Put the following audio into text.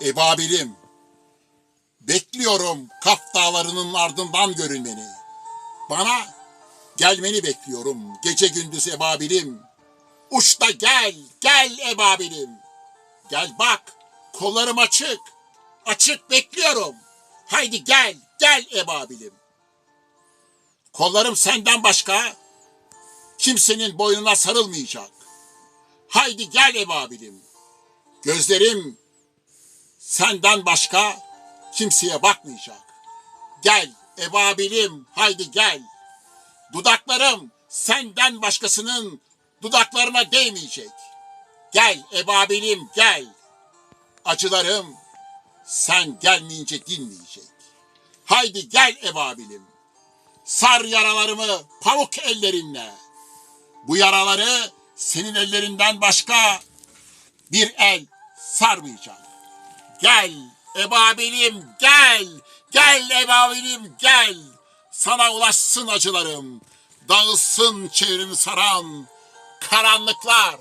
Ebabilim. Bekliyorum Kaf dağlarının ardından görünmeni. Bana gelmeni bekliyorum gece gündüz ebabilim. Uçta gel, gel ebabilim. Gel bak, kollarım açık. Açık bekliyorum. Haydi gel, gel ebabilim. Kollarım senden başka kimsenin boynuna sarılmayacak. Haydi gel ebabilim. Gözlerim senden başka kimseye bakmayacak. Gel ebabilim, haydi gel. Dudaklarım senden başkasının dudaklarına değmeyecek. Gel ebabilim gel. Acılarım sen gelmeyince dinmeyecek. Haydi gel ebabilim. Sar yaralarımı pamuk ellerinle. Bu yaraları senin ellerinden başka bir el sarmayacak. Gel ebabilim gel. Gel ebabilim gel. Sana ulaşsın acılarım. Dağılsın çevremi saran karanlıklar.